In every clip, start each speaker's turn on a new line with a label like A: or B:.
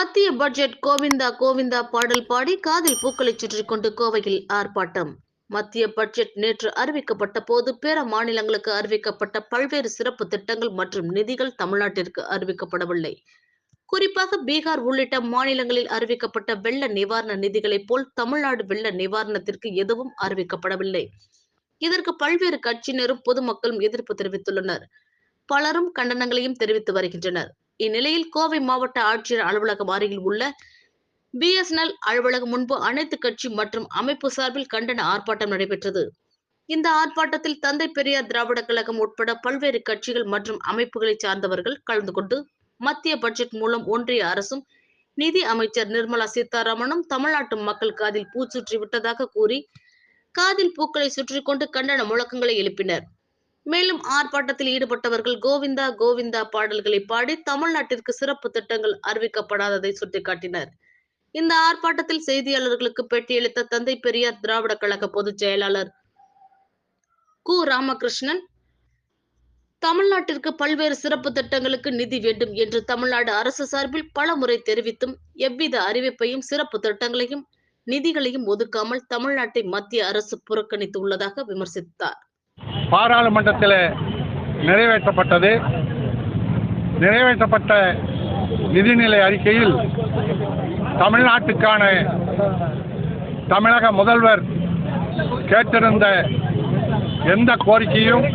A: மத்திய பட்ஜெட் கோவிந்தா கோவிந்தா பாடல் பாடி காதில் பூக்களை சுற்றி கொண்டு கோவையில் ஆர்ப்பாட்டம். மத்திய பட்ஜெட் நேற்று அறிவிக்கப்பட்ட போது பிற மாநிலங்களுக்கு அறிவிக்கப்பட்ட பல்வேறு சிறப்பு திட்டங்கள் மற்றும் நிதிகள் தமிழ்நாட்டிற்கு அறிவிக்கப்படவில்லை. குறிப்பாக பீகார் உள்ளிட்ட மாநிலங்களில் அறிவிக்கப்பட்ட வெள்ள நிவாரண நிதிகளைப் போல் தமிழ்நாடு வெள்ள நிவாரணத்திற்கு எதுவும் அறிவிக்கப்படவில்லை. இதற்கு பல்வேறு கட்சியினரும் பொதுமக்களும் எதிர்ப்பு தெரிவித்துள்ளனர். பலரும் கண்டனங்களையும் தெரிவித்து வருகின்றனர். இந்நிலையில் கோவை மாவட்ட ஆட்சியர் அலுவலகம் அருகில் உள்ள பிஎஸ்என்எல் அலுவலகம் முன்பு அனைத்து கட்சி மற்றும் அமைப்பு சார்பில் கண்டன ஆர்ப்பாட்டம் நடைபெற்றது. இந்த ஆர்ப்பாட்டத்தில் தந்தை பெரியார் திராவிட கழகம் உட்பட பல்வேறு கட்சிகள் மற்றும் அமைப்புகளை சார்ந்தவர்கள் கலந்து கொண்டு மத்திய பட்ஜெட் மூலம் ஒன்றிய அரசும் நிதி அமைச்சர் நிர்மலா சீதாராமனும் தமிழ்நாட்டு மக்கள் காதில் பூச்சுற்றி விட்டதாக கூறி காதில் பூக்களை சுற்றி கொண்டு கண்டன முழக்கங்களை எழுப்பினர். மேலும் ஆர்ப்பாட்டத்தில் ஈடுபட்டவர்கள் கோவிந்தா கோவிந்தா பாடல்களை பாடி தமிழ்நாட்டிற்கு சிறப்பு திட்டங்கள் அறிவிக்கப்படாததை சுட்டிக்காட்டினர். இந்த ஆர்ப்பாட்டத்தில் செய்தியாளர்களுக்கு பேட்டியளித்த தந்தை பெரியார் திராவிட கழக பொதுச் செயலாளர் கு. ராமகிருஷ்ணன் தமிழ்நாட்டிற்கு பல்வேறு சிறப்பு திட்டங்களுக்கு நிதி வேண்டும் என்று தமிழ்நாடு அரசு சார்பில் பல முறை தெரிவித்தும் எவ்வித அறிவிப்பையும் சிறப்பு திட்டங்களையும் நிதிகளையும் ஒதுக்காமல் தமிழ்நாட்டை மத்திய அரசு புறக்கணித்து உள்ளதாக விமர்சித்தார்.
B: பாராளுமன்றத்தில் நிறைவேற்றப்பட்டது. நிறைவேற்றப்பட்ட நிதிநிலை அறிக்கையில் தமிழ்நாட்டுக்கான தமிழக முதல்வர் கேட்டிருந்த எந்த கோரிக்கையும்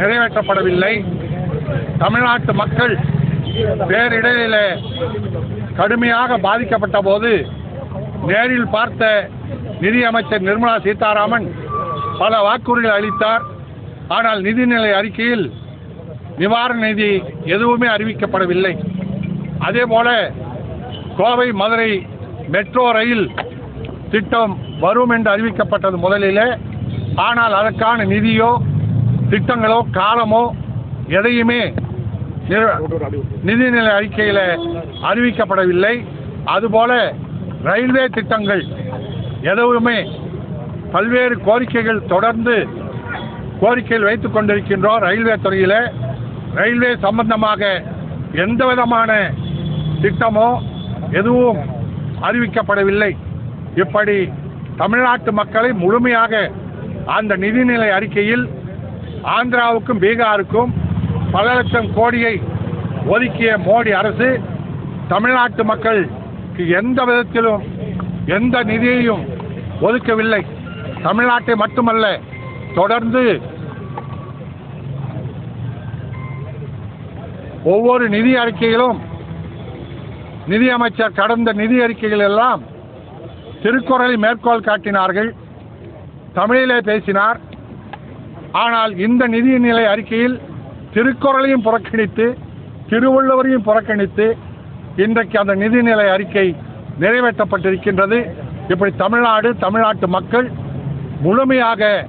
B: நிறைவேற்றப்படவில்லை. தமிழ்நாட்டு மக்கள் பேரிடரில் கடுமையாக பாதிக்கப்பட்ட போது நேரில் பார்த்த நிதியமைச்சர் நிர்மலா சீதாராமன் பல வாக்குறுதிகள் அளித்தார். ஆனால் நிதிநிலை அறிக்கையில் நிவாரண நிதி எதுவுமே அறிவிக்கப்படவில்லை. அதேபோல கோவை மதுரை மெட்ரோ ரயில் திட்டம் வரும் என்று அறிவிக்கப்பட்டது முதலிலே. ஆனால் அதற்கான நிதியோ திட்டங்களோ காலமோ எதையுமே நிதிநிலை அறிக்கையில் அறிவிக்கப்படவில்லை. அதுபோல ரயில்வே திட்டங்கள் எதுவுமே பல்வேறு கோரிக்கைகள் தொடர்ந்து கோரிக்கையில் வைத்துக் கொண்டிருக்கின்றோம் ரயில்வே துறையில். ரயில்வே சம்பந்தமாக எந்த விதமான திட்டமோ எதுவும் அறிவிக்கப்படவில்லை. இப்படி தமிழ்நாட்டு மக்களை முழுமையாக அந்த நிதிநிலை அறிக்கையில் ஆந்திராவுக்கும் பீகாருக்கும் பல லட்சம் கோடியை ஒதுக்கிய மோடி அரசு தமிழ்நாட்டு மக்களுக்கு எந்த விதத்திலும் எந்த நிதியையும் ஒதுக்கவில்லை. தமிழ்நாட்டை மட்டுமல்ல தொடர்ந்து ஒவ்வொரு நிதி அறிக்கையிலும் நிதியமைச்சர் கடந்த நிதி அறிக்கைகள் எல்லாம் திருக்குறளை மேற்கோள் காட்டினார்கள். தமிழிலே பேசினார். ஆனால் இந்த நிதிநிலை அறிக்கையில் திருக்குறளையும் புறக்கணித்து திருவள்ளுவரையும் புறக்கணித்து இன்றைக்கு அந்த நிதிநிலை அறிக்கை நிறைவேற்றப்பட்டிருக்கின்றது. இப்படி தமிழ்நாடு தமிழ்நாட்டு மக்கள் முழுமையாக